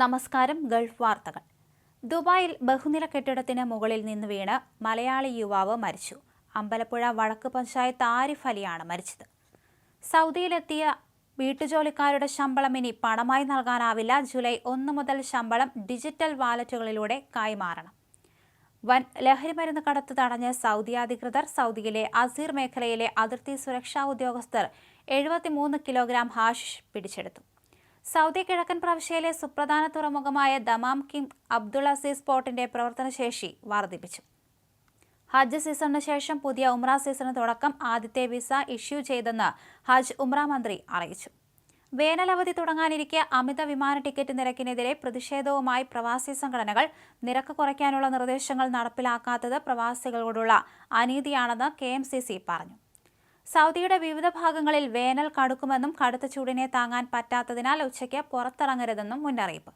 നമസ്കാരം ഗൾഫ് വാർത്തകൾ. ദുബായിൽ ബഹുനില കെട്ടിടത്തിന് മുകളിൽ നിന്ന് വീണ് മലയാളി യുവാവ് മരിച്ചു. അമ്പലപ്പുഴ വടക്ക് പഞ്ചായത്ത് ആരിഫ് അലിയാണ് മരിച്ചത്. സൗദിയിലെത്തിയ വീട്ടുജോലിക്കാരുടെ ശമ്പളം ഇനി പണമായി നൽകാനാവില്ല. ജൂലൈ ഒന്ന് മുതൽ ശമ്പളം ഡിജിറ്റൽ വാലറ്റുകളിലൂടെ കൈമാറണം. വൻ ലഹരിമരുന്ന് കടത്ത് തടഞ്ഞ് സൗദി അധികൃതർ സൗദിയിലെ അസീർ മേഖലയിലെ അതിർത്തി സുരക്ഷാ ഉദ്യോഗസ്ഥർ എഴുപത്തിമൂന്ന് കിലോഗ്രാം ഹാഷിഷ് പിടിച്ചെടുത്തു. സൗദി കിഴക്കൻ പ്രവിശ്യയിലെ സുപ്രധാന തുറമുഖമായ ദമാം കിങ് അബ്ദുൾ അസീസ് പോർട്ടിന്റെ പ്രവർത്തനശേഷി വർദ്ധിപ്പിച്ചു. ഹജ്ജ് സീസണിന് ശേഷം പുതിയ ഉമ്ര സീസണ് തുടക്കം ആദ്യത്തെ വിസ ഇഷ്യൂ ചെയ്തെന്ന് ഹജ്ജ് ഉമ്ര മന്ത്രി അറിയിച്ചു. വേനലവധി തുടങ്ങാനിരിക്കെ അമിത വിമാന ടിക്കറ്റ് നിരക്കിനെതിരെ പ്രതിഷേധവുമായി പ്രവാസി സംഘടനകൾ നിരക്ക് കുറയ്ക്കാനുള്ള നിർദ്ദേശങ്ങൾ നടപ്പിലാക്കാത്തത് പ്രവാസികളോടുള്ള അനീതിയാണെന്ന് കെ പറഞ്ഞു. സൗദിയുടെ വിവിധ ഭാഗങ്ങളിൽ വേനൽ കടുക്കുമെന്നും കടുത്ത ചൂടിനെ താങ്ങാൻ പറ്റാത്തതിനാൽ ഉച്ചയ്ക്ക് പുറത്തിറങ്ങരുതെന്നും മുന്നറിയിപ്പ്.